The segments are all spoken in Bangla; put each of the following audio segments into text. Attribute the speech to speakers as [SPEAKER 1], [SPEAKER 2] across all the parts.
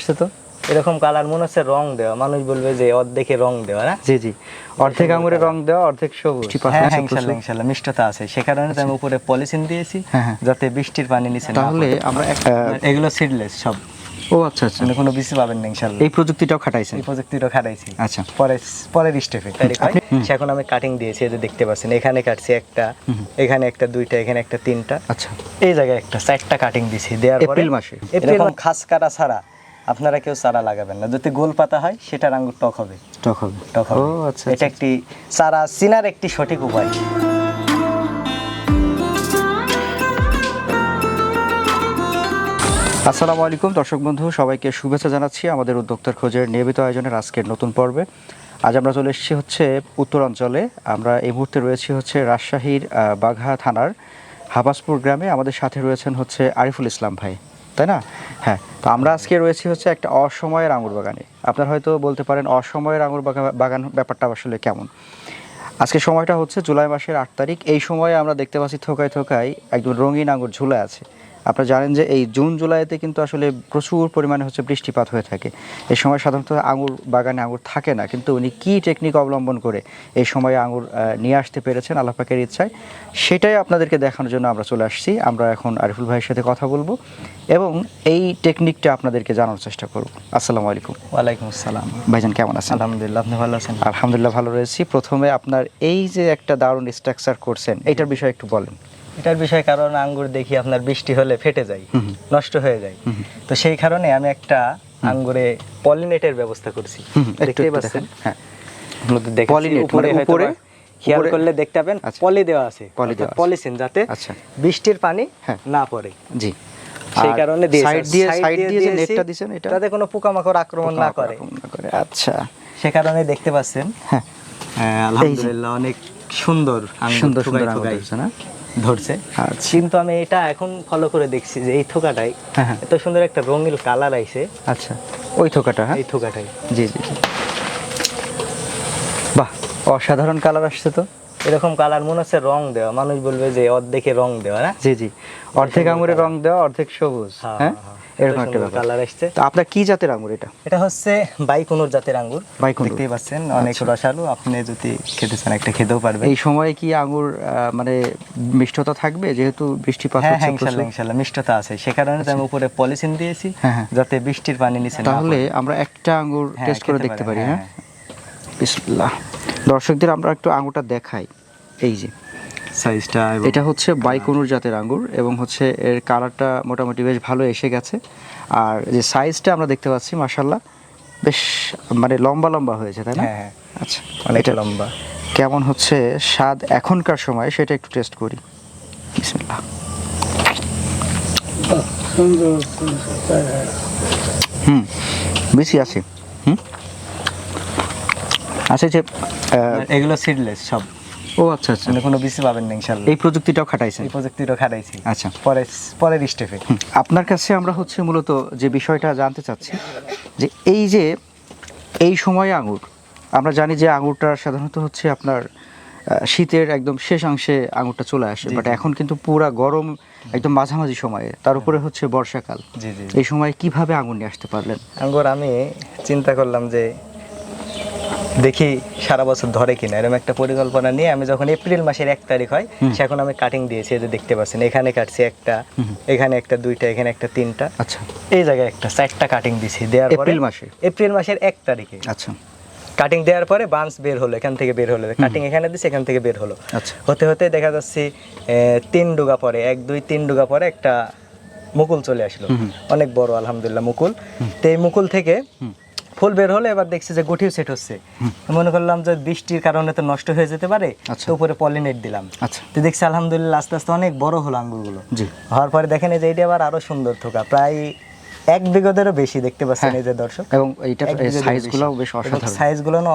[SPEAKER 1] আসছে তো?
[SPEAKER 2] এরকম কালার মনে হচ্ছে রং দেওয়া। মানুষ বলবে যে অর্ধেকে রং দেওয়া না?
[SPEAKER 1] জি জি। অর্ধেক আঙুরের রং দেওয়া অর্ধেক সবুজ।
[SPEAKER 2] হ্যাঁ হ্যাঁ মিষ্টতা আছে। সে কারণে আমি উপরে পলিথিন দিয়েছি
[SPEAKER 1] হ্যাঁ।
[SPEAKER 2] যাতে বৃষ্টির পানি নিচে না
[SPEAKER 1] তাহলে আমরা
[SPEAKER 2] এগুলো সিডলেস সব।
[SPEAKER 1] ও আচ্ছা আচ্ছা।
[SPEAKER 2] মানে কোনো বেশি পাবেন না ইনশাল্লাহ।
[SPEAKER 1] এই প্রযুক্তিটাও খাটাইছেন?
[SPEAKER 2] এই প্রযুক্তিটা খাটাইছি।
[SPEAKER 1] আচ্ছা।
[SPEAKER 2] পরে পরের স্টেপে সে এখন আমি কাটিং দিয়েছি এই যে দেখতে পাচ্ছেন এখানে কাটছি একটা এখানে একটা দুইটা এখানে একটা তিনটা।
[SPEAKER 1] আচ্ছা।
[SPEAKER 2] এই জায়গায় একটা চারটা কাটিং দিছি দেওয়ার পরে
[SPEAKER 1] এপ্রিল মাসে?
[SPEAKER 2] এপ্রিল খাস কাটা ছাড়া আপনারা কেউ চারা লাগাবেন না। যদি গোল পাতা হয় সেটার আঙ্গুর টক হবে।
[SPEAKER 1] টক হবে।
[SPEAKER 2] টক হবে।
[SPEAKER 1] আচ্ছা
[SPEAKER 2] এটা একটি চারা চিনার একটি সঠিক উপায়।
[SPEAKER 1] আসসালামু আলাইকুম দর্শক বন্ধু সবাইকে শুভেচ্ছা জানাচ্ছি আমাদের উদ্যোক্তার খোঁজের নিয়মিত আয়োজনের আজকের নতুন পর্বে। আজ আমরা চলে এসেছি হচ্ছে উত্তরাঞ্চলে। আমরা এই মুহূর্তে রয়েছি হচ্ছে রাজশাহীর বাঘা থানার হাবাসপুর গ্রামে। আমাদের সাথে রয়েছেন হচ্ছে আরিফুল ইসলাম ভাই। তাই না? হ্যাঁ তো আমরা আজকে রয়েছি হচ্ছে একটা অসময়ের আঙুর বাগানে। আপনার হয়তো বলতে পারেন অসময়ের আঙুর বাগা- বাগান ব্যাপারটা আসলে কেমন? আজকে সময়টা হচ্ছে জুলাই মাসের আট তারিখ। এই সময়ে আমরা দেখতে পাচ্ছি থোকায় থোকায় একদম রঙিন আঙুর ঝুলে আছে। আপনারা জানেন যে এই জুন জুলাইতে কিন্তু আসলে প্রচুর পরিমাণে হচ্ছে বৃষ্টিপাত হয়ে থাকে। এই সময় সাধারণত আঙুর বাগানে আঙুর থাকে না কিন্তু উনি কী টেকনিক অবলম্বন করে এই সময়ে আঙুর নিয়ে আসতে পেরেছেন আল্লাপাকের ইচ্ছায় সেটাই আপনাদেরকে দেখানোর জন্য আমরা চলে আসছি। আমরা এখন আরিফুল ভাইয়ের সাথে কথা বলব এবং এই টেকনিকটা আপনাদেরকে জানানোর চেষ্টা করব। আসসালামু আলাইকুম।
[SPEAKER 2] ওয়ালাইকুম আসসালাম।
[SPEAKER 1] ভাইজান কেমন আছেন?
[SPEAKER 2] আলহামদুলিল্লাহ আপনি ভালো আছেন?
[SPEAKER 1] আলহামদুলিল্লাহ ভালো রয়েছি। প্রথমে আপনার এই যে একটা দারুণ স্ট্রাকচার করছেন এইটার বিষয়ে একটু বলেন।
[SPEAKER 2] এটার বিষয় কারণ আঙ্গুর দেখি আপনার বৃষ্টি হলে ফেটে যায়। নষ্ট হয়ে যায়। তো সেই কারণে আমি একটা আঙ্গুরে পলিনেটের ব্যবস্থা করছি। দেখতেই পাচ্ছেন?
[SPEAKER 1] হ্যাঁ।
[SPEAKER 2] উপরে
[SPEAKER 1] মানে উপরে-
[SPEAKER 2] খেয়াল করলে দেখতে পাবেন
[SPEAKER 1] আচ্ছা।
[SPEAKER 2] পলি দেওয়া আছে
[SPEAKER 1] পলি দেওয়া আছে।
[SPEAKER 2] পলিসিন যাতে
[SPEAKER 1] আচ্ছা।
[SPEAKER 2] বৃষ্টির পানি
[SPEAKER 1] হ্যাঁ।
[SPEAKER 2] না পড়ে।
[SPEAKER 1] জি।
[SPEAKER 2] সেই কারণে
[SPEAKER 1] সাইড দিয়ে সাইড দিয়ে যে নেটটা দিছেন এটা
[SPEAKER 2] যাতে কোনো পোকামাকড় আক্রমণ না করে।
[SPEAKER 1] আচ্ছা।
[SPEAKER 2] সে কারণে দেখতে পাচ্ছেন
[SPEAKER 1] হ্যাঁ।
[SPEAKER 2] আলহামদুলিল্লাহ অনেক সুন্দর
[SPEAKER 1] সুন্দর সুন্দর না?
[SPEAKER 2] ধরছে।
[SPEAKER 1] আচ্ছা।
[SPEAKER 2] কিন্তু আমি এটা এখন ফলো করে দেখছি যে এই থোকাটাই
[SPEAKER 1] হ্যাঁ, হ্যাঁ।
[SPEAKER 2] এত সুন্দর একটা রঙিল কালার আইছে।
[SPEAKER 1] আচ্ছা ওই থোকাটা হ্যাঁ?
[SPEAKER 2] এই থোকাটাই।
[SPEAKER 1] জি জি জি। বাহ অসাধারণ কালার আসছে তো।
[SPEAKER 2] এরকম কালার মনে হচ্ছে রং দেওয়া। মানুষ বলবে যে অর্ধেকে রং দেওয়া না?
[SPEAKER 1] জি জি। অর্ধেক আঙুরের রং দেওয়া অর্ধেক সবুজ হ্যাঁ এরকম একটা ব্যাপার।
[SPEAKER 2] কালার আসছে।
[SPEAKER 1] তো আপনার কি জাতের আঙুর এটা?
[SPEAKER 2] এটা হচ্ছে বাইকুনুর জাতের আঙ্গুর
[SPEAKER 1] বাইকুনুর।
[SPEAKER 2] দেখতেই পাচ্ছেন অনেক রসালো। আপনি যদি খেতে চান একটা খেতেও পারবেন।
[SPEAKER 1] এই সময়ে কি আঙুর মানে মিষ্টতা থাকবে? যেহেতু বৃষ্টিপাত
[SPEAKER 2] হ্যাঁ
[SPEAKER 1] হচ্ছে
[SPEAKER 2] হ্যাঁ ইনশাল্লাহ
[SPEAKER 1] প্রচুর?
[SPEAKER 2] ইনশাল্লাহ মিষ্টতা আছে। সে কারণে আমি উপরে পলিথিন দিয়েছি
[SPEAKER 1] হ্যাঁ, হ্যাঁ।
[SPEAKER 2] যাতে বৃষ্টির পানি নিচে না
[SPEAKER 1] তাহলে আমরা একটা আঙ্গুর
[SPEAKER 2] হ্যাঁ,
[SPEAKER 1] টেস্ট করে দেখতে পারি হ্যাঁ। বিসমিল্লাহ। দর্শকদের আমরা একটু আঙুরটা দেখাই। এই যে।
[SPEAKER 2] সাইজটা
[SPEAKER 1] এটা হচ্ছে বাইকনুর জাতের আঙ্গুর এবং হচ্ছে এর কালারটা মোটামুটি বেশ ভালো এসে গেছে। আর যে সাইজটা আমরা দেখতে পাচ্ছি মাসাল্লাহ বেশ মানে লম্বা লম্বা হয়েছে তাই না?
[SPEAKER 2] হ্যাঁ হ্যাঁ।
[SPEAKER 1] আচ্ছা
[SPEAKER 2] লম্বা।
[SPEAKER 1] কেমন হচ্ছে স্বাদ এখনকার সময় সেটা একটু টেস্ট করি। বিসমিল্লাহ। হুম বেশি আছে। হুম? আছে যে
[SPEAKER 2] এগুলো সিডলেস সব।
[SPEAKER 1] ও আচ্ছা আচ্ছা।
[SPEAKER 2] মানে কোনো বেশি পাবেন না ইনশাল্লাহ
[SPEAKER 1] এই প্রযুক্তিটাও খাটাইছেন?
[SPEAKER 2] এই প্রযুক্তিটা খাটাইছি।
[SPEAKER 1] আচ্ছা।
[SPEAKER 2] পরে পরের স্টেপে।
[SPEAKER 1] আপনার কাছে আমরা হচ্ছে মূলত যে বিষয়টা জানতে চাচ্ছি যে এই যে এই সময়ে আঙুর আমরা জানি যে আঙুরটা সাধারণত হচ্ছে আপনার শীতের একদম শেষাংশে আঙুরটা চলে আসে বাট এখন কিন্তু পুরা গরম একদম মাঝামাঝি সময়ে তার উপরে হচ্ছে বর্ষাকাল।
[SPEAKER 2] জি জি।
[SPEAKER 1] এই সময় কীভাবে আঙুর নিয়ে আসতে পারলেন?
[SPEAKER 2] আঙ্গুর আমি চিন্তা করলাম যে দেখি সারা বছর ধরে কিনা এরকম একটা পরিকল্পনা নিয়ে আমি যখন এপ্রিল মাসের এক তারিখ হয় সেখন আমি কাটিং দিয়েছি যে দেখতে পাচ্ছেন এখানে কাটছি একটা এখানে একটা দুইটা এখানে একটা তিনটা।
[SPEAKER 1] আচ্ছা।
[SPEAKER 2] এই জায়গায় একটা চারটা কাটিং দিছি দেওয়ার পরে
[SPEAKER 1] এপ্রিল মাসে?
[SPEAKER 2] এপ্রিল মাসের এক তারিখে।
[SPEAKER 1] আচ্ছা।
[SPEAKER 2] কাটিং দেওয়ার পরে বান্স বের হলো এখান থেকে বের হলো। কাটিং এখানে দিছে এখান থেকে বের হলো।
[SPEAKER 1] আচ্ছা।
[SPEAKER 2] হতে হতে দেখা যাচ্ছে তিন ডুগা পরে এক দুই তিন ডুগা পরে একটা মুকুল চলে আসলো। অনেক বড় আলহামদুলিল্লাহ মুকুল। তো এই মুকুল থেকে ফুল বের হলে এবার দেখছি যে গুটিও সেট হচ্ছে। মনে করলাম যে বৃষ্টির কারণে তো নষ্ট হয়ে যেতে পারে
[SPEAKER 1] আচ্ছা।
[SPEAKER 2] তো উপরে পলিনেট দিলাম।
[SPEAKER 1] আচ্ছা।
[SPEAKER 2] তো দেখছি আলহামদুলিল্লাহ আস্তে আস্তে অনেক বড় হলো আঙ্গুরগুলো।
[SPEAKER 1] জি।
[SPEAKER 2] হওয়ার পরে দেখেন এই যে এটা আবার আরও সুন্দর থোকা প্রায় এক বিগতেরও বেশি দেখতে পাচ্ছেন এই যে দর্শক।
[SPEAKER 1] এবং
[SPEAKER 2] বিঘেরও
[SPEAKER 1] সাইজগুলো
[SPEAKER 2] বেশ।
[SPEAKER 1] অসাধারণ।
[SPEAKER 2] সাইজগুলো না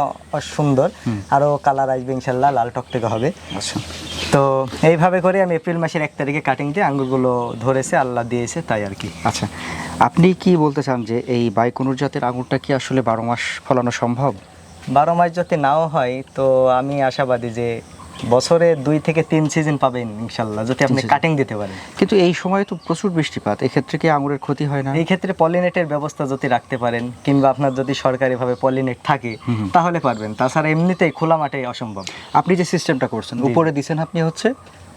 [SPEAKER 2] সুন্দর আরও কালার আসবে ইনশাল্লাহ লাল টকটকে হবে।
[SPEAKER 1] আচ্ছা।
[SPEAKER 2] তো এইভাবে করে আমি এপ্রিল মাসের এক তারিখে কাটিং দিয়ে আঙুরগুলো ধরেছে আল্লাহ দিয়েছে তাই আর কি।
[SPEAKER 1] আচ্ছা আপনি কি বলতে চান যে এই বাইকুনুর জাতের আঙুরটা কি আসলে বারো মাস ফলানো সম্ভব?
[SPEAKER 2] বারো মাস যদি নাও হয় তো আমি আশাবাদী যে বছরে দুই থেকে তিন সিজন পাবেন ইনশাল্লাহ যদি আপনি কাটিং দিতে পারেন।
[SPEAKER 1] কিন্তু এই সময় তো প্রচুর বৃষ্টিপাত এক্ষেত্রে কি আঙুরের ক্ষতি হয় না?
[SPEAKER 2] এই ক্ষেত্রে পলিনেটের ব্যবস্থা যদি রাখতে পারেন কিংবা আপনার যদি সরকারিভাবে পলিনেট থাকে তাহলে পারবেন। তাছাড়া এমনিতেই খোলা মাঠে অসম্ভব।
[SPEAKER 1] আপনি যে সিস্টেমটা করছেন উপরে দিছেন আপনি হচ্ছে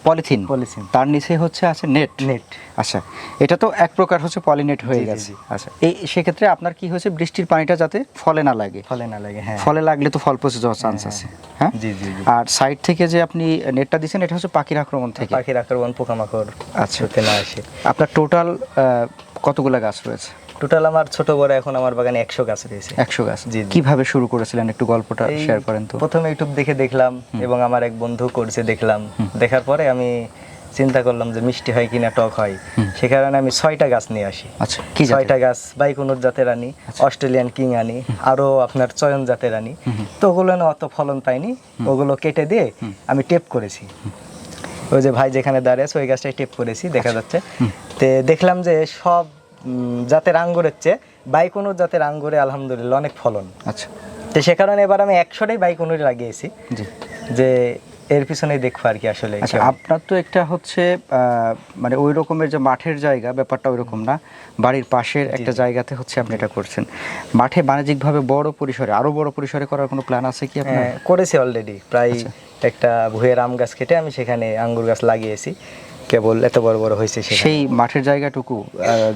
[SPEAKER 1] পলিথিন।
[SPEAKER 2] পলিথিন।
[SPEAKER 1] তার নিচে হচ্ছে আছে নেট।
[SPEAKER 2] নেট।
[SPEAKER 1] আচ্ছা এটা তো এক প্রকার হচ্ছে পলিনেট হয়ে গেছে। আচ্ছা এই সেক্ষেত্রে আপনার কি হয়েছে বৃষ্টির পানিটা যাতে ফলে না লাগে।
[SPEAKER 2] ফলে না লাগে হ্যাঁ।
[SPEAKER 1] ফলে লাগলে তো ফল পচে যাওয়ার চান্স আছে হ্যাঁ?
[SPEAKER 2] জি জি
[SPEAKER 1] আর সাইড থেকে যে আপনি নেটটা দিচ্ছেন এটা হচ্ছে পাখির আক্রমণ থেকে।
[SPEAKER 2] পাখির আক্রমণ পোকামাকড়
[SPEAKER 1] আচ্ছা।
[SPEAKER 2] না আসে।
[SPEAKER 1] আপনার টোটাল কতগুলো গাছ রয়েছে?
[SPEAKER 2] টোটাল আমার ছোট বড় এখন আমার বাগানে একশো গাছ রয়েছে।
[SPEAKER 1] একশো গাছ।
[SPEAKER 2] জি।
[SPEAKER 1] কীভাবে শুরু করেছিলেন একটু গল্পটা শেয়ার করেন তো?
[SPEAKER 2] প্রথমে ইউটিউব দেখে দেখলাম এবং আমার এক বন্ধু করছে দেখলাম। দেখার পরে আমি চিন্তা করলাম যে মিষ্টি হয় কিনা টক হয়। সে কারণে আমি ছয়টা গাছ নিয়ে আসি।
[SPEAKER 1] আচ্ছা কি
[SPEAKER 2] ছয়টা গাছ বাইকুনুর জাতের আনি অস্ট্রেলিয়ান কিং আনি আরও আপনার চয়ন জাতের আনি তো ওগুলো না অত ফলন পাইনি। ওগুলো কেটে দিয়ে আমি টেপ করেছি। ওই যে ভাই যেখানে দাঁড়িয়ে আছে ওই গাছটাই টেপ করেছি দেখা যাচ্ছে। তে দেখলাম যে সব জাতের আঙ্গুরের চেয়ে বাইকুনুর জাতের আঙ্গুরে আলহামদুলিল্লাহ অনেক ফলন।
[SPEAKER 1] আচ্ছা।
[SPEAKER 2] তো সে কারণে এবার আমি একশোটাই বাইকুনুরি লাগিয়েছি।
[SPEAKER 1] জি।
[SPEAKER 2] যে এর পিছনেই দেখব আর কি আসলে
[SPEAKER 1] আচ্ছা আপনার তো একটা হচ্ছে মানে ওই রকমের যে মাঠের জায়গা ব্যাপারটা ওই রকম না বাড়ির পাশের একটা জায়গাতে হচ্ছে আপনি এটা করছেন। মাঠে বাণিজ্যিকভাবে বড় পরিসরে আরও বড় পরিসরে করার কোনো প্ল্যান আছে কি আপনার?
[SPEAKER 2] হ্যাঁ, করেছি অলরেডি প্রায় একটা ভুয়ের আম গাছ কেটে আমি সেখানে আঙ্গুর গাছ লাগিয়েছি। কেবল এত বড় বড় হয়েছে
[SPEAKER 1] সেই মাঠের জায়গাটুকু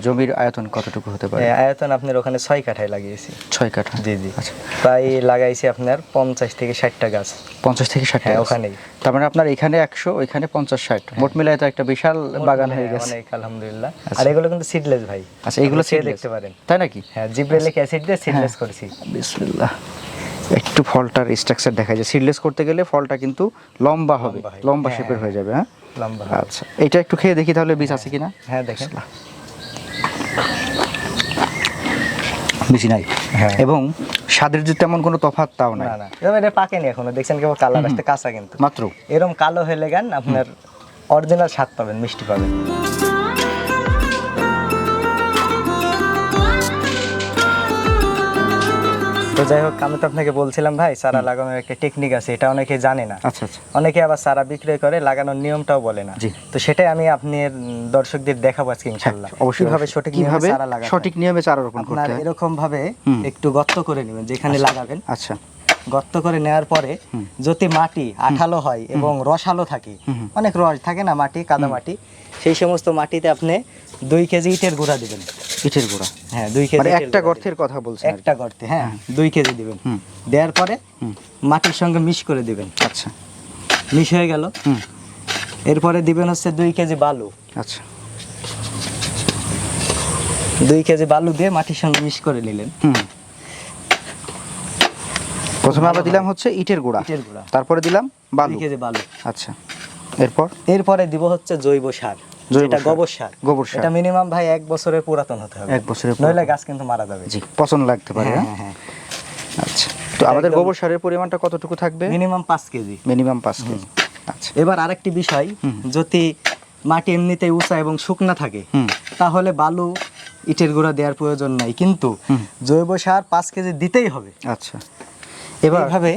[SPEAKER 1] জমির আয়তন কতটুকু হতে পারে?
[SPEAKER 2] হ্যাঁ, আয়তন আপনার ওখানে ছয় কাঠায় লাগিয়েছি।
[SPEAKER 1] ছয় কাঠা?
[SPEAKER 2] জি জি।
[SPEAKER 1] আচ্ছা।
[SPEAKER 2] প্রায় লাগাইছি আপনার পঞ্চাশ থেকে ষাটটা গাছ।
[SPEAKER 1] পঞ্চাশ থেকে ষাট
[SPEAKER 2] হ্যাঁ ওখানেই।
[SPEAKER 1] তার মানে আপনার এখানে একশো ওইখানে পঞ্চাশ ষাট। মোট মিলায় তো একটা বিশাল বাগান হয়ে
[SPEAKER 2] হ্যাঁ,
[SPEAKER 1] গেছে।
[SPEAKER 2] অনেক আলহামদুলিল্লাহ। আর এগুলো কিন্তু সিডলেস ভাই।
[SPEAKER 1] আচ্ছা এগুলো
[SPEAKER 2] দেখতে পারেন।
[SPEAKER 1] তাই নাকি?
[SPEAKER 2] হ্যাঁ জিব্রেলিক অ্যাসিড দিয়ে সিডলেস করেছি।
[SPEAKER 1] বিসমিল্লাহ। একটু ফলটার স্ট্রাকচার দেখা যায় সিডলেস করতে গেলে ফলটা কিন্তু লম্বা হবে
[SPEAKER 2] লম্বা হয়। হ্যাঁ,
[SPEAKER 1] শেপের হয়ে যাবে হ্যাঁ?
[SPEAKER 2] লম্বা
[SPEAKER 1] আচ্ছা এটা একটু খেয়ে দেখি তাহলে বীজ আছে কিনা?
[SPEAKER 2] হ্যাঁ দেখেন।
[SPEAKER 1] বেশি নাই।
[SPEAKER 2] হ্যাঁ।
[SPEAKER 1] এবং স্বাদের যে তেমন কোনো তফাৎ তাও নাই।
[SPEAKER 2] না না এটা পাকেনি এখনও দেখছেন কেবল কালার আসতে কাঁচা কিন্তু।
[SPEAKER 1] মাত্র।
[SPEAKER 2] এরকম কালো হলে গান আপনার অরিজিনাল স্বাদ পাবেন মিষ্টি পাবেন। তো যাই হোক আমি তো আপনাকে বলছিলাম ভাই চারা লাগানোর একটা টেকনিক আছে এটা অনেকে জানে না।
[SPEAKER 1] আচ্ছা আচ্ছা।
[SPEAKER 2] অনেকে আবার চারা বিক্রয় করে লাগানোর নিয়মটাও বলে না। তো সেটাই আমি আপনার দর্শকদের দেখাবো আজকে
[SPEAKER 1] হ্যাঁ, অবশ্যই
[SPEAKER 2] কীভাবে
[SPEAKER 1] অবশ্যই।
[SPEAKER 2] সঠিক
[SPEAKER 1] কীভাবে?
[SPEAKER 2] চারা লাগাতে
[SPEAKER 1] সঠিক নিয়মে চারা রোপণ করতে
[SPEAKER 2] এরকম ভাবে একটু গর্ত করে নেবেন যেখানে লাগাবেন।
[SPEAKER 1] আচ্ছা।
[SPEAKER 2] গর্ত করে নেওয়ার পরে যদি মাটি আঠালো হয় এবং রসালো থাকে অনেক রস থাকে না মাটি কাদা মাটি সেই সমস্ত মাটিতে আপনি দুই কেজি ইটের গুঁড়া দিবেন।
[SPEAKER 1] ইটের গুঁড়া?
[SPEAKER 2] হ্যাঁ দুই কেজি
[SPEAKER 1] মানে একটা গর্তের কথা।
[SPEAKER 2] একটা গর্তে হ্যাঁ দুই কেজি দিবেন। দেওয়ার পরে মাটির সঙ্গে মিশ করে দিবেন।
[SPEAKER 1] আচ্ছা।
[SPEAKER 2] মিশ হয়ে গেল। এরপরে দিবেন হচ্ছে দুই কেজি বালু।
[SPEAKER 1] আচ্ছা।
[SPEAKER 2] দুই কেজি বালু দিয়ে মাটির সঙ্গে মিশ করে নিলেন।
[SPEAKER 1] হুম। প্রথমে আমরা দিলাম হচ্ছে ইটের গুঁড়া।
[SPEAKER 2] ইটের গুঁড়া।
[SPEAKER 1] তারপরে দিলাম বালু।
[SPEAKER 2] কেজি বালু।
[SPEAKER 1] আচ্ছা। এরপর?
[SPEAKER 2] এরপরে দিব হচ্ছে জৈব সার। যেটা গোবর সার।
[SPEAKER 1] গোবর সার।
[SPEAKER 2] এটা মিনিমাম ভাই এক বছরের পুরাতন হতে হবে।
[SPEAKER 1] এক বছরের
[SPEAKER 2] নইলে গাছ কিন্তু মারা যাবে।
[SPEAKER 1] জি পছন্দ লাগতে পারে
[SPEAKER 2] হ্যাঁ
[SPEAKER 1] হ্যাঁ?
[SPEAKER 2] হ্যাঁ
[SPEAKER 1] আচ্ছা তো আমাদের গোবর সারের পরিমাণটা কতটুকু থাকবে?
[SPEAKER 2] মিনিমাম পাঁচ কেজি।
[SPEAKER 1] মিনিমাম পাঁচ কেজি। আচ্ছা।
[SPEAKER 2] এবার আরেকটি বিষয় যদি মাটি এমনিতেই উঁচা এবং শুকনা থাকে তাহলে বালু ইটের গুঁড়া দেওয়ার প্রয়োজন নাই। কিন্তু জৈব সার পাঁচ কেজি দিতেই হবে।
[SPEAKER 1] আচ্ছা। এবার
[SPEAKER 2] এইভাবে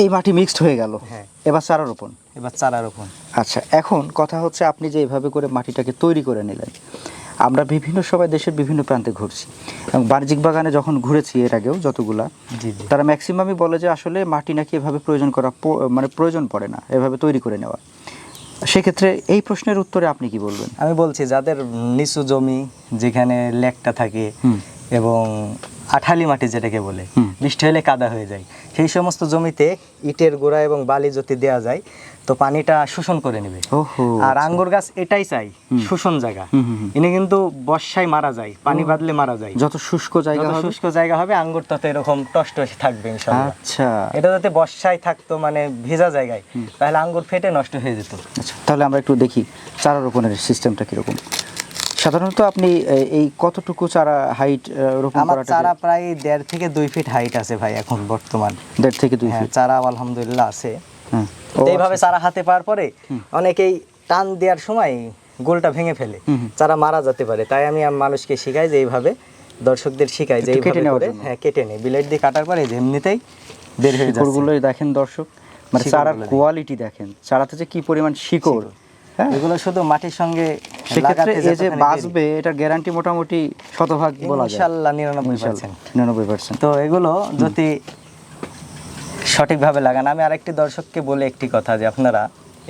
[SPEAKER 1] এই মাটি মিক্সড হয়ে গেল।
[SPEAKER 2] হ্যাঁ।
[SPEAKER 1] এবার চারা রোপণ।
[SPEAKER 2] এবার চারা রোপণ।
[SPEAKER 1] আচ্ছা এখন কথা হচ্ছে আপনি যে এইভাবে করে মাটিটাকে তৈরি করে নিলেন আমরা বিভিন্ন সময় দেশের বিভিন্ন প্রান্তে ঘুরছি এবং বাণিজ্যিক বাগানে যখন ঘুরেছি এর আগেও যতগুলা তারা ম্যাক্সিমামই বলে যে আসলে মাটি নাকি এভাবে প্রয়োজন করা মানে প্রয়োজন পড়ে না এভাবে তৈরি করে নেওয়া। সেক্ষেত্রে এই প্রশ্নের উত্তরে আপনি কি বলবেন?
[SPEAKER 2] আমি বলছি যাদের নিচু জমি যেখানে লেকটা থাকে এবং আঠালি মাটি যেটাকে বলে। বৃষ্টি হলে কাদা হয়ে যায়। সেই সমস্ত জমিতে ইটের গোড়া এবং বালি যদি দেওয়া যায় তো পানিটা শোষণ করে নেবে। আর আঙ্গুর গাছ এটাই চাই শোষণ জায়গা। ইনি কিন্তু বর্ষায় মারা যায় পানি বাদলে মারা যায়।
[SPEAKER 1] যত শুষ্ক জায়গা
[SPEAKER 2] শুষ্ক জায়গা হবে আঙ্গুর তত এরকম টষ্ট থাকবে ইনশাআল্লাহ
[SPEAKER 1] আচ্ছা।
[SPEAKER 2] এটা যাতে বর্ষায় থাকতো মানে ভেজা জায়গায় তাহলে আঙ্গুর ফেটে নষ্ট হয়ে যেত।
[SPEAKER 1] আচ্ছা তাহলে আমরা একটু দেখি চারা রোপণের সিস্টেমটা কীরকম। সাধারণত আপনি এই কতটুকু চারা হাইট রোপণ
[SPEAKER 2] আমার চারা প্রায় দেড় থেকে দুই ফিট হাইট আছে ভাই এখন বর্তমান।
[SPEAKER 1] দেড় থেকে দুই
[SPEAKER 2] হ্যাঁ
[SPEAKER 1] ফিট
[SPEAKER 2] চারা আলহামদুলিল্লাহ আছে।
[SPEAKER 1] হ্যাঁ
[SPEAKER 2] এইভাবে চারা হাতে পাওয়ার পরে অনেকেই টান দেওয়ার সময় গোলটা ভেঙে ফেলে। চারা মারা যেতে পারে। তাই আমি মানুষকে শিখাই যে এইভাবে দর্শকদের শিখাই যে
[SPEAKER 1] কেটে
[SPEAKER 2] করে হ্যাঁ কেটে নেই। বিলেট দিয়ে কাটার পরে এমনিতেই বের হয়ে
[SPEAKER 1] ফুলগুলোই দেখেন দর্শক মানে চারার কোয়ালিটি দেখেন। চারাতে যে কি পরিমাণ শিকড় হ্যাঁ?
[SPEAKER 2] এগুলো শুধু মাটির সঙ্গে
[SPEAKER 1] সেক্ষেত্রে এই যে বাঁচবে এটা গ্যারান্টি মোটামুটি শতভাগ বলা যায়।
[SPEAKER 2] নিরানব্বই পার্সেন্ট
[SPEAKER 1] নিরানব্বই পার্সেন্ট
[SPEAKER 2] তো এগুলো যদি সঠিকভাবে লাগান। আমি আরেকটি দর্শককে বলে একটি কথা যে আপনারা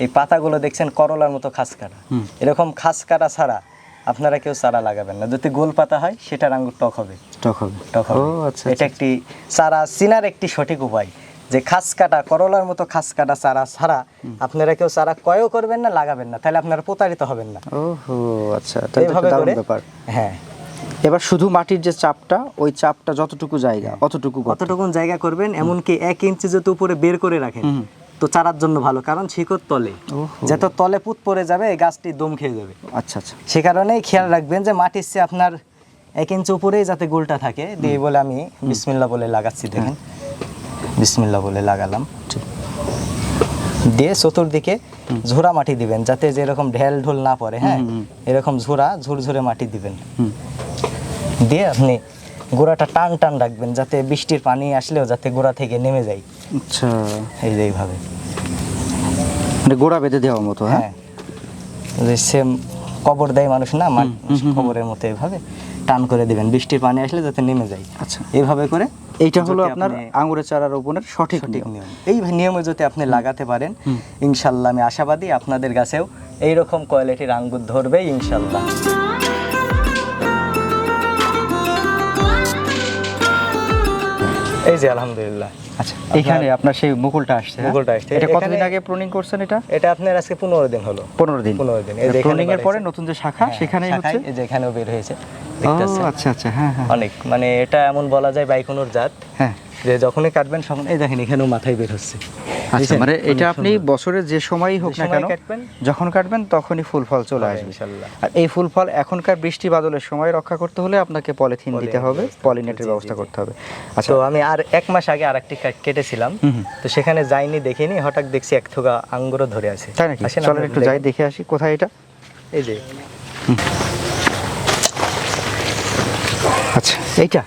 [SPEAKER 2] এই পাতাগুলো দেখছেন করলার মতো খাস কাটা এরকম খাস কাটা ছাড়া আপনারা কেউ চারা লাগাবেন না। যদি গোল পাতা হয় সেটার আঙ্গুর টক হবে।
[SPEAKER 1] টক হবে।
[SPEAKER 2] টক হবে।
[SPEAKER 1] আচ্ছা
[SPEAKER 2] এটা একটি চারা চিনার একটি সঠিক উপায়। যে খাস কাটা করলার মতো খাস কাটা চারা ছাড়া আপনারা কেউ চারা ক্রয়ও করবেন না লাগাবেন না। তাহলে আপনারা প্রতারিত হবেন না।
[SPEAKER 1] ওহো আচ্ছা
[SPEAKER 2] এইভাবে করে হ্যাঁ।
[SPEAKER 1] এবার শুধু মাটির যে চাপটা ওই চাপটা যতটুকু জায়গা অতটুকু করতে
[SPEAKER 2] কতটুকুন জায়গা করবেন এমনকি এক ইঞ্চি যদি উপরে বের করে রাখেন তো চারার জন্য ভালো কারণ শিকড় তলে। যত তলে পুত পড়ে যাবে গাছটি দম খেয়ে যাবে।
[SPEAKER 1] আচ্ছা আচ্ছা।
[SPEAKER 2] সে কারণেই খেয়াল রাখবেন যে মাটির চেয়ে আপনার এক ইঞ্চি উপরেই যাতে গোলটা থাকে দিয়ে বলে আমি বিসমিল্লা বলে লাগাচ্ছি দেখেন। বিসমিল্লা বলে লাগালাম। দিয়ে চতুর্দিকে ঝোড়া মাটি দিবেন যাতে যেরকম ঢেল ঢোল না পড়ে হ্যাঁ। এরকম ঝোড়া ঝুরঝুরে মাটি দিবেন। দিয়ে আপনি গোড়াটা টান টান রাখবেন যাতে বৃষ্টির পানি আসলেও যাতে গোড়া থেকে নেমে যায়।
[SPEAKER 1] আচ্ছা।
[SPEAKER 2] এই যে এইভাবে।
[SPEAKER 1] মানে গোড়া বেঁধে দেওয়ার মতো হ্যাঁ?
[SPEAKER 2] হ্যাঁ। যে সেম কবর দেয় মানুষ না কবরের মতো এইভাবে টান করে দিবেন। বৃষ্টির পানি আসলে যাতে নেমে যায়।
[SPEAKER 1] আচ্ছা।
[SPEAKER 2] এইভাবে করে
[SPEAKER 1] এইটা হলো আপনার
[SPEAKER 2] আপনি-
[SPEAKER 1] আঙ্গুরের চারা রোপণের সঠিক নিয়ম।
[SPEAKER 2] এই নিয়মে যদি আপনি লাগাতে পারেন। ইনশাল্লাহ আমি আশাবাদী আপনাদের গাছেও এইরকম কোয়ালিটির আঙ্গুর ধরবে ইনশাল্লাহ। এই যে আলহামদুলিল্লাহ।
[SPEAKER 1] আচ্ছা এখানে আপনার সেই মুকুলটা আসছে হ্যাঁ?
[SPEAKER 2] মুকুলটা আসছে।
[SPEAKER 1] এটা কতদিন আগে প্রুনিং করছেন এটা?
[SPEAKER 2] এটা আপনার আজকে পনেরো দিন হলো।
[SPEAKER 1] পনেরো দিন।
[SPEAKER 2] পনেরো দিন। এই যে
[SPEAKER 1] প্রুনিং এর পরে নতুন যে শাখা
[SPEAKER 2] হ্যাঁ,
[SPEAKER 1] সেখানেই হচ্ছে?
[SPEAKER 2] এই যে এখানেও বের হয়েছে। দেখতেছেন।
[SPEAKER 1] আচ্ছা আচ্ছা হ্যাঁ হ্যাঁ।
[SPEAKER 2] অনেক মানে এটা এমন বলা যায় বাইকুনোর জাত।
[SPEAKER 1] হ্যাঁ।
[SPEAKER 2] যে যখনই কাটবেন তখন এই দেখেন এখানেও মাথায় বের হচ্ছে।
[SPEAKER 1] আচ্ছা মানে এটা আপনি। বছরের যে সময়ই হোক না কেন যখন কাটবেন তখনই ফুল ফল চলে আসবে। আর এই ফুল ফল এখনকার বৃষ্টি বাদলের সময় রক্ষা করতে হলে আপনাকে পলিথিন দিতে হবে পলিনেটের ব্যবস্থা করতে হবে। আচ্ছা।
[SPEAKER 2] তো আমি আর এক মাস আগে আরেকটি কাট- কেটেছিলাম। তো সেখানে যাইনি দেখিনি হঠাৎ দেখছি এক থোকা আঙ্গুরও ধরে আছে।
[SPEAKER 1] তাই নাকি? চলেন একটু যাই দেখে আসি কোথায় এটা।
[SPEAKER 2] এই যে।
[SPEAKER 1] আচ্ছা। এইটা?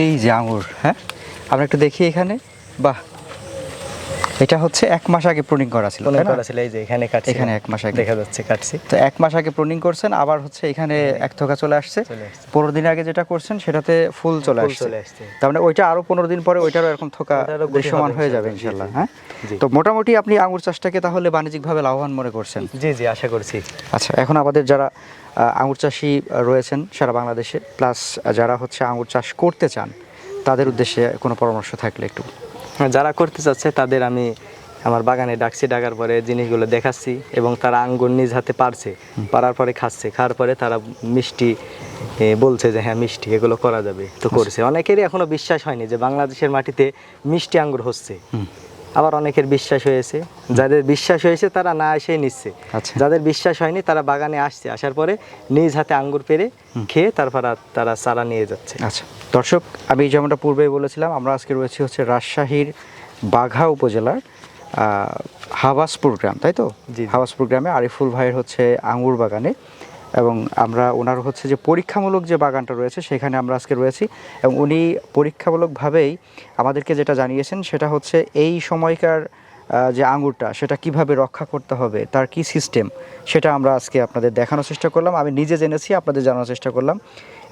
[SPEAKER 1] এই যে আঙুর হ্যাঁ? আমরা একটু দেখি এখানে। বাহ! এটা হচ্ছে এক মাস আগে প্রুনিং করা ছিল
[SPEAKER 2] মনে করা ছিল এই যে এখানে কাটছি।
[SPEAKER 1] এখানে এক মাস আগে।
[SPEAKER 2] দেখা যাচ্ছে কাটছি।
[SPEAKER 1] তো এক মাস আগে প্রুনিং করছেন আবার হচ্ছে এখানে এক থোকা চলে আসছে।
[SPEAKER 2] চলে আসছে।
[SPEAKER 1] পনেরো দিন আগে যেটা করছেন সেটাতে ফুল চলে আসছে। তার মানে ওইটা আরও পনেরো দিন পরে ওইটারও এরকম থোকা
[SPEAKER 2] হবে
[SPEAKER 1] হয়ে যাবে
[SPEAKER 2] ইনশাল্লাহ
[SPEAKER 1] হ্যাঁ? তো মোটামুটি আপনি আঙুর চাষটাকে তাহলে বাণিজ্যিকভাবে লাভবান মনে করছেন?
[SPEAKER 2] জি জি আশা করছি।
[SPEAKER 1] আচ্ছা এখন আমাদের যারা আঙুর চাষি রয়েছেন সারা বাংলাদেশে। প্লাস যারা হচ্ছে আঙুর চাষ করতে চান তাদের উদ্দেশ্যে কোনো পরামর্শ থাকলে একটু।
[SPEAKER 2] হ্যাঁ, যারা করতে চাচ্ছে তাদের আমি আমার বাগানে ডাকছি ডাকার পরে জিনিসগুলো দেখাচ্ছি এবং তারা আঙ্গুর নিজ হাতে পারছে পারার পরে খাচ্ছে। খাওয়ার পরে তারা মিষ্টি বলছে যে হ্যাঁ মিষ্টি এগুলো করা যাবে। তো করছে। অনেকেরই এখনও বিশ্বাস হয়নি যে বাংলাদেশের মাটিতে মিষ্টি আঙ্গুর হচ্ছে। আবার অনেকের বিশ্বাস হয়েছে। যাদের বিশ্বাস হয়েছে তারা না এসেই নিচ্ছে।
[SPEAKER 1] আচ্ছা।
[SPEAKER 2] যাদের বিশ্বাস হয়নি তারা বাগানে আসছে। আসার পরে নিজ হাতে আঙ্গুর পেরে খেয়ে তারপর তারা চারা নিয়ে যাচ্ছে।
[SPEAKER 1] আচ্ছা। দর্শক আমি যেমনটা পূর্বেই বলেছিলাম আমরা আজকে রয়েছি হচ্ছে রাজশাহীর বাঘা উপজেলার হাবাসপুর গ্রাম তাই তো?
[SPEAKER 2] জি, জি।
[SPEAKER 1] হাবাসপুর গ্রামে আরিফুল ভাইয়ের হচ্ছে আঙ্গুর বাগানে। এবং আমরা ওনার হচ্ছে যে পরীক্ষামূলক যে বাগানটা রয়েছে, সেখানে আমরা আজকে রয়েছি এবং উনি পরীক্ষামূলকভাবেই আমাদেরকে যেটা জানিয়েছেন, সেটা হচ্ছে এই সময়কার যে আঙুরটা সেটা কীভাবে রক্ষা করতে হবে, তার কি সিস্টেম সেটা আমরা আজকে আপনাদের দেখানোর চেষ্টা করলাম। আমি নিজে জেনেছি, আপনাদের জানানোর চেষ্টা করলাম।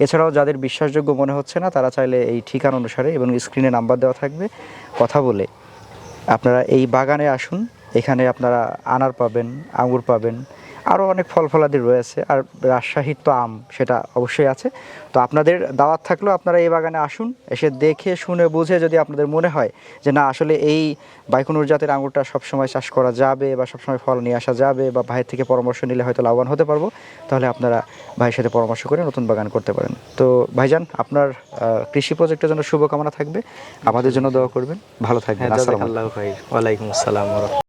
[SPEAKER 1] এছাড়াও যাদের বিশ্বাসযোগ্য মনে হচ্ছে না, তারা চাইলে এই ঠিকানা অনুসারে এবং স্ক্রিনে নাম্বার দেওয়া থাকবে, কথা বলে আপনারা এই বাগানে আসুন, এখানে আপনারা আনার পাবেন আঙুর পাবেন আরও অনেক ফল ফলাদি রয়েছে আর রাজশাহীর তো আম সেটা অবশ্যই আছে। তো আপনাদের দাওয়াত থাকলেও আপনারা এই বাগানে আসুন এসে দেখে শুনে বুঝে যদি আপনাদের মনে হয় যে না আসলে এই বাইকুনুর জাতের আঙুরটা সবসময় চাষ করা যাবে বা সবসময় ফল নিয়ে আসা যাবে বা ভাইয়ের থেকে পরামর্শ নিলে হয়তো লাভবান হতে পারব তাহলে আপনারা ভাইয়ের সাথে পরামর্শ করে নতুন বাগান করতে পারেন। তো ভাইজান আপনার কৃষি প্রজেক্টের জন্য শুভকামনা থাকবে। আমাদের জন্য দোয়া করবেন। ভালো থাকবেন।
[SPEAKER 2] হ্যাঁ
[SPEAKER 1] আসসালামু আলাইকুম।
[SPEAKER 2] ওয়ালাইকুম আসসালাম